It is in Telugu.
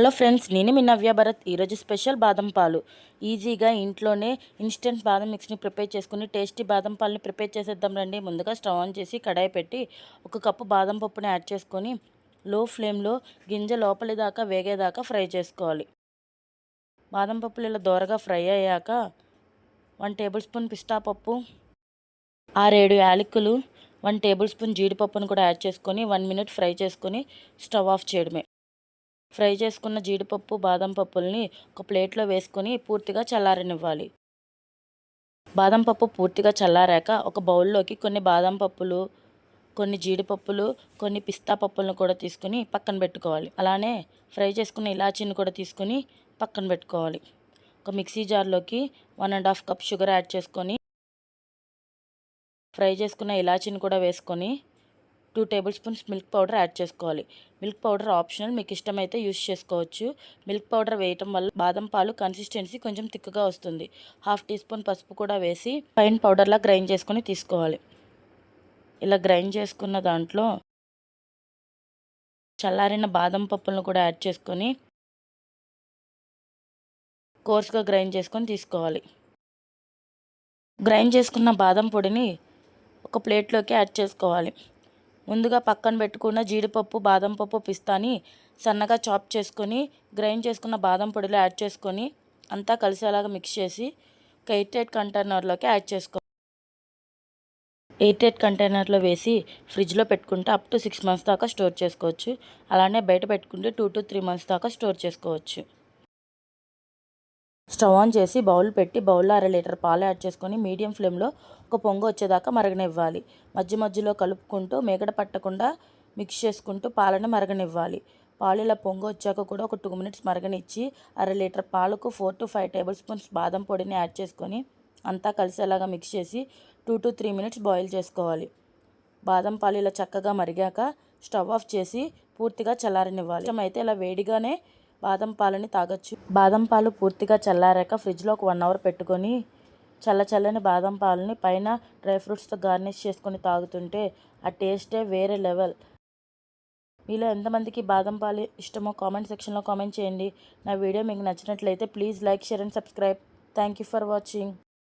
హలో ఫ్రెండ్స్ నేను మీ నవ్య భరత్. ఈరోజు స్పెషల్ బాదం పాలు. ఈజీగా ఇంట్లోనే ఇన్స్టెంట్ బాదం మిక్స్ని ప్రిపేర్ చేసుకుని టేస్టీ బాదం పాలని ప్రిపేర్ చేసేద్దాం రండి. ముందుగా స్టవ్ ఆన్ చేసి కడాయి పెట్టి ఒక కప్పు బాదం పప్పుని యాడ్ చేసుకొని లో ఫ్లేమ్లో గింజ లోపలి దాకా వేగేదాకా ఫ్రై చేసుకోవాలి. బాదం పప్పులు ఇలా దోరగా ఫ్రై అయ్యాక వన్ టేబుల్ స్పూన్ పిస్తా పప్పు ఆరేడు యాలకులు వన్ టేబుల్ స్పూన్ జీడిపప్పును కూడా యాడ్ చేసుకొని వన్ మినిట్ ఫ్రై చేసుకొని స్టవ్ ఆఫ్ చేయడమే. ఫ్రై చేసుకున్న జీడిపప్పు బాదం పప్పుల్ని ఒక ప్లేట్లో వేసుకొని పూర్తిగా చల్లారనివ్వాలి. బాదం పప్పు పూర్తిగా చల్లారాక ఒక బౌల్లోకి కొన్ని బాదం పప్పులు కొన్ని జీడిపప్పులు కొన్ని పిస్తా పప్పులను కూడా తీసుకుని పక్కన పెట్టుకోవాలి. అలానే ఫ్రై చేసుకున్న ఇలాచీని కూడా తీసుకుని పక్కన పెట్టుకోవాలి. ఒక మిక్సీ జార్లోకి one and half cup sugar add చేసుకొని ఫ్రై చేసుకున్న ఇలాచీని కూడా వేసుకొని two tablespoons milk powder add చేసుకోవాలి. మిల్క్ పౌడర్ ఆప్షనల్ మీకు ఇష్టమైతే యూస్ చేసుకోవచ్చు. మిల్క్ పౌడర్ వేయటం వల్ల బాదం పాలు కన్సిస్టెన్సీ కొంచెం తిక్కుగా వస్తుంది. హాఫ్ టీ స్పూన్ పసుపు కూడా వేసి పైన పౌడర్లా గ్రైండ్ చేసుకొని తీసుకోవాలి. ఇలా గ్రైండ్ చేసుకున్న దాంట్లో చల్లారిన బాదం పప్పులను కూడా యాడ్ చేసుకొని కోర్స్గా గ్రైండ్ చేసుకొని తీసుకోవాలి. గ్రైండ్ చేసుకున్న బాదం పొడిని ఒక ప్లేట్లోకి యాడ్ చేసుకోవాలి. ముందుగా పక్కన పెట్టుకున్న జీడిపప్పు బాదం పప్పు పిస్తాని సన్నగా చాప్ చేసుకొని గ్రైండ్ చేసుకున్న బాదం పొడిలో యాడ్ చేసుకొని అంతా కలిసేలాగా మిక్స్ చేసి ఒక ఎయిట్ ఎయిట్ కంటైనర్లోకి యాడ్ చేసుకో. ఎయిట్ ఎయిట్ కంటైనర్లో వేసి ఫ్రిడ్జ్లో పెట్టుకుంటే అప్ టు సిక్స్ మంత్స్ దాకా స్టోర్ చేసుకోవచ్చు. అలానే బయట పెట్టుకుంటే టూ టు త్రీ మంత్స్ దాకా స్టోర్ చేసుకోవచ్చు. స్టవ్ ఆన్ చేసి బౌల్ పెట్టి బౌల్లో అర లీటర్ పాలు యాడ్ చేసుకొని మీడియం ఫ్లేమ్లో ఒక పొంగు వచ్చేదాకా మరగనివ్వాలి. మధ్య మధ్యలో కలుపుకుంటూ మేగడ పట్టకుండా మిక్స్ చేసుకుంటూ పాలను మరగనివ్వాలి. పాలు ఇలా పొంగు వచ్చాక కూడా ఒక టూ మినిట్స్ మరగనిచ్చి అర లీటర్ పాలకు four to five tablespoons బాదం పొడిని యాడ్ చేసుకొని అంతా కలిసేలాగా మిక్స్ చేసి two to three minutes boil చేసుకోవాలి. బాదం పాలు ఇలా చక్కగా మరిగాక స్టవ్ ఆఫ్ చేసి పూర్తిగా చల్లారనివ్వాలి. అయితే ఇలా వేడిగానే బాదం పాలని తాగొచ్చు. బాదం పాలు పూర్తిగా చల్లారాక ఫ్రిడ్జ్లో ఒక వన్ అవర్ పెట్టుకొని చల్ల చల్లని బాదం పాలని పైన డ్రై ఫ్రూట్స్తో గార్నిష్ చేసుకొని తాగుతుంటే ఆ టేస్టే వేరే లెవెల్. మీలో ఎంతమందికి బాదం పాలు ఇష్టమో కామెంట్ సెక్షన్లో కామెంట్ చేయండి. నా వీడియో మీకు నచ్చినట్లయితే please like share and subscribe. Thank you for watching.